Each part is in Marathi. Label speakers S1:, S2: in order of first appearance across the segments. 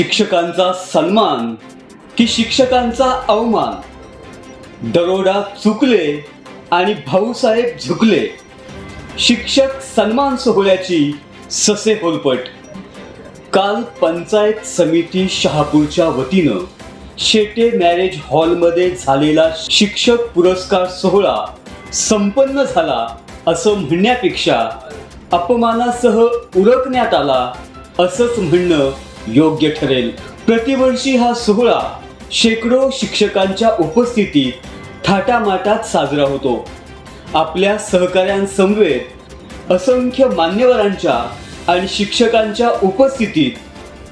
S1: शिक्षकांचा सन्मान की शिक्षकांचा अवमान. दरोडा चुकले आणि भाऊसाहेब झुकले. शिक्षक सन्मान सोहळ्याची ससे होलपट. काल पंचायत समिती शहापूरच्या वतीनं शेटे मॅरेज हॉलमध्ये झालेला शिक्षक पुरस्कार सोहळा संपन्न झाला असं म्हणण्यापेक्षा अपमानासह उरकण्यात आला असंच म्हणणं योग्य ठरेल. प्रतिवर्षी हा सोहळा शेकडो शिक्षकांच्या उपस्थितीत थाटामाटात साजरा होतो. आपल्या सहकाऱ्यांसमवेत असंख्य मान्यवरांच्या आणि शिक्षकांच्या उपस्थितीत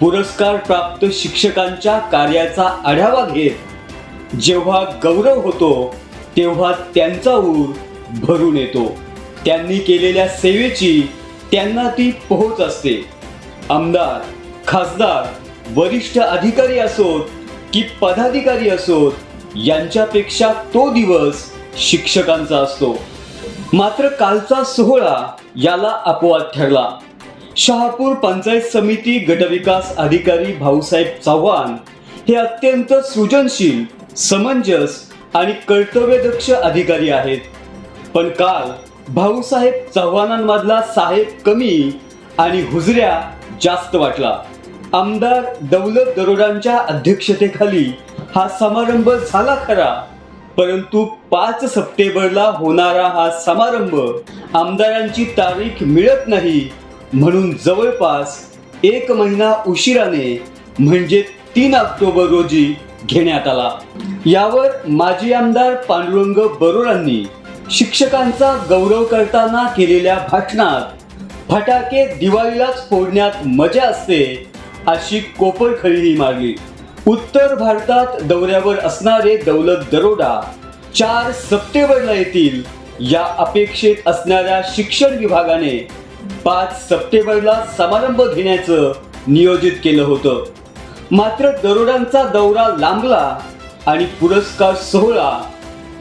S1: पुरस्कार प्राप्त शिक्षकांच्या कार्याचा आढावा घेत जेव्हा गौरव होतो तेव्हा त्यांचा ऊर भरून येतो. त्यांनी केलेल्या सेवेची त्यांना ती पोहोच असते. आमदार खासदार वरिष्ठ अधिकारी असोत की पदाधिकारी असोत यांच्यापेक्षा तो दिवस शिक्षकांचा असतो. मात्र कालचा सोहळा याला अपवाद ठरला. शहापूर पंचायत समिती गटविकास अधिकारी भाऊसाहेब चव्हाण हे अत्यंत सृजनशील समंजस आणि कर्तव्यदक्ष अधिकारी आहेत. पण काल भाऊसाहेब चव्हाणांमधला साहेब कमी आणि हुजऱ्या जास्त वाटला. आमदार दौलत दरोडांच्या अध्यक्षतेखाली हा समारंभ झाला खरा. परंतु पाच सप्टेंबरला होणारा हा समारंभ आमदारांची तारीख मिळत नाही. म्हणून जवळपास एक महिना उशिराने म्हणजे तीन ऑक्टोबर रोजी घेण्यात आला. यावर माजी आमदार पांडुरंग बरोडांनी शिक्षकांचा गौरव करताना केलेल्या भाषणात फटाके दिवाळीलाच फोडण्यात मजा असते. अशी कोपरखळीही मारली. उत्तर भारतात दौऱ्यावर असणारे दौलत दरोडा चार सप्टेंबरला येतील. या अपेक्षेत असणाऱ्या शिक्षण विभागाने पाच सप्टेंबरला समारंभ घेण्याचं नियोजित केलं होतं. मात्र दरोडांचा दौरा लांबला आणि पुरस्कार सोहळा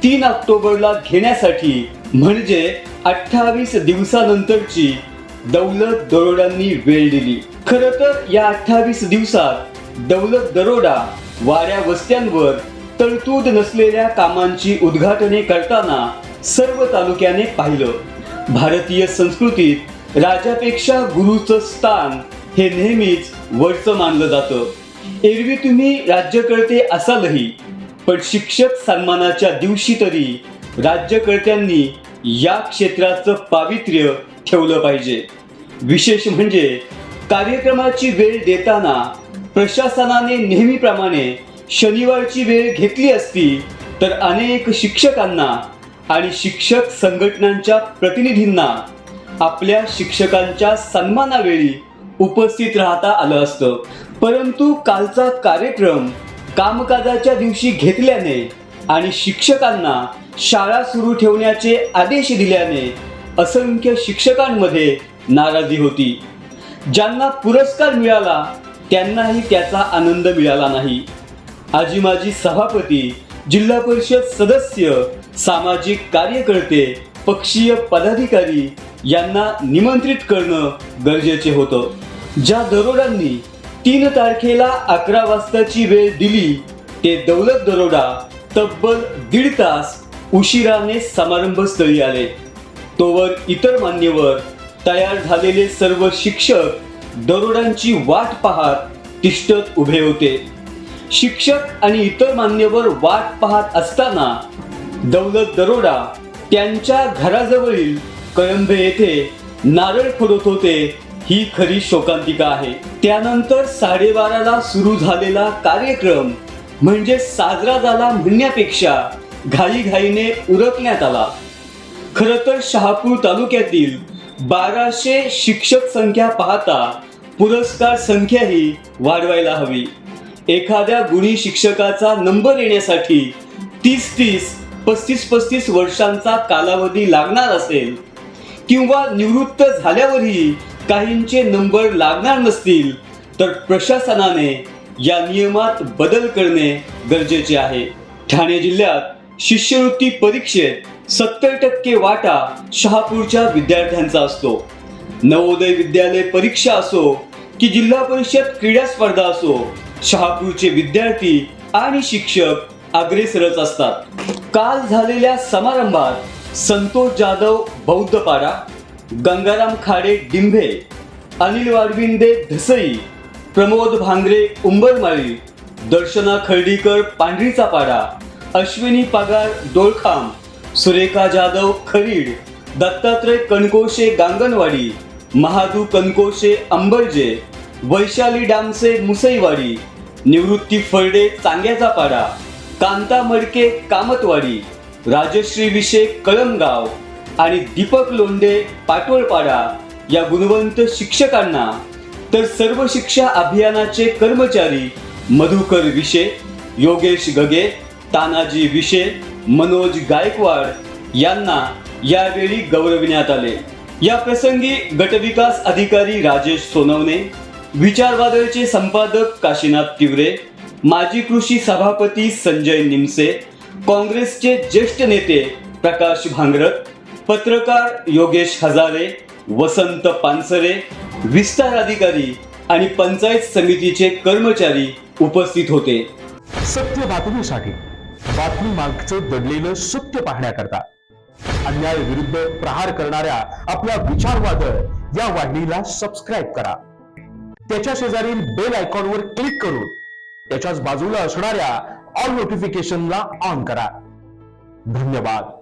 S1: तीन ऑक्टोबरला घेण्यासाठी म्हणजे अठ्ठावीस दिवसानंतरची दौलत दरोडांनी वेळ दिली. खर तर या अठ्ठावीस दिवसात दौलत दरोडा वाऱ्या वस्त्यांवर तरतूद नसलेल्या कामांची उद्घाटने करताना सर्व तालुक्याने पाहिलं. भारतीय संस्कृतीत राजापेक्षा गुरुचं स्थान हे नेहमीच वरचं मानलं जातं. एरवी तुम्ही राज्यकर्ते असालही पण शिक्षक सन्मानाच्या दिवशी तरी राज्यकर्त्यांनी या क्षेत्राचं पावित्र्य ठेवलं पाहिजे. विशेष म्हणजे कार्यक्रमाची वेळ देताना प्रशासनाने नेहमीप्रमाणे शनिवारची वेळ घेतली असती तर अनेक शिक्षकांना आणि शिक्षक संघटनांच्या प्रतिनिधींना आपल्या शिक्षकांच्या सन्मानावेळी उपस्थित राहता आलं असतं. परंतु कालचा कार्यक्रम कामकाजाच्या दिवशी घेतल्याने आणि शिक्षकांना शाळा सुरू ठेवण्याचे आदेश दिल्याने असंख्य शिक्षकांमध्ये नाराजी होती. ज्यांना पुरस्कार मिळाला त्यांनाही त्याचा आनंद मिळाला नाही. आजी माजी सभापती जिल्हा परिषद सदस्य सामाजिक कार्यकर्ते पक्षीय पदाधिकारी यांना निमंत्रित करणं गरजेचे होतं. ज्या दरोडांनी तीन तारखेला अकरा वाजताची वेळ दिली ते दौलत दरोडा तब्बल दीड तास उशिराने समारंभस्थळी आले. तोवर इतर मान्यवर तयार झालेले सर्व शिक्षक दरोडांची वाट पाहत तिष्ठत उभे होते. शिक्षक आणि इतर मान्यवर वाट पाहत असताना दौलत दरोडा त्यांच्या घराजवळील कळंबे येथे नारळ फोडत होते. ही खरी शोकांतिका आहे. त्यानंतर साडेबाराला सुरू झालेला कार्यक्रम म्हणजे साजरा झाला म्हणण्यापेक्षा घाईघाईने उरकण्यात आला. खरं तर शहापूर तालुक्यातील बाराशे शिक्षक संख्या पाहता पुरस्कार संख्याही वाढवायला हवी. एखाद्या गुणी शिक्षकाचा नंबर येण्यासाठी तीस तीस पस्तीस पस्तीस वर्षांचा कालावधी लागणार असेल किंवा निवृत्त झाल्यावरही काहींचे नंबर लागणार नसतील तर प्रशासनाने या नियमात बदल करणे गरजेचे आहे. ठाणे जिल्ह्यात शिष्यवृत्ती परीक्षेत सत्तर टक्के वाटा शहापूरच्या विद्यार्थ्यांचा असतो. नवोदय विद्यालय परीक्षा असो की जिल्हा परिषद क्रीडा स्पर्धा असो शहापूरचे विद्यार्थी आणि शिक्षक अग्रेसरच असतात. काल झालेल्या समारंभात संतोष जाधव बौद्धपाडा गंगाराम खाडे डिंभे अनिल वाडविंदे धसई प्रमोद भांगरे उंबरमाळी दर्शना खर्डीकर पांढरीचा पाडा अश्विनी पगार डोळखाम सुरेखा जाधव खरीड दत्तात्रय कणकोशे गांगणवाडी महादू कणकोशे अंबरजे वैशाली डामसे मुसईवाडी निवृत्ती फळडे चांग्याचा पाडा कांता मडके कामतवाडी राजश्री विषेक कळमगाव आणि दीपक लोंढे पाटोळपाडा या गुणवंत शिक्षकांना तर सर्व शिक्षा अभियानाचे कर्मचारी मधुकर विषे योगेश गगे तानाजी विषे मनोज गायकवाड यांना यावेळी गौरविण्यात आले. या प्रसंगी गटविकास अधिकारी राजेश सोनवणे विचारवादळचे संपादक काशीनाथ तिवरे माजी कृषी सभापती संजय निमसे काँग्रेसचे ज्येष्ठ नेते प्रकाश भांगरत पत्रकार योगेश हजारे वसंत पानसरे विस्तार अधिकारी आणि पंचायत समितीचे कर्मचारी उपस्थित होते.
S2: सत्य बातमीसाठी बातमी मागचं दडलेलं सत्य पाहण्याकरता. अन्याय विरुद्ध प्रहार करणाऱ्या आपल्या विचारवादळ या वाहिनीला सबस्क्राईब करा. त्याच्या शेजारील बेल आयकॉनवर क्लिक करून त्याच्याच बाजूला असणाऱ्या ऑल नोटिफिकेशनला ऑन करा. धन्यवाद.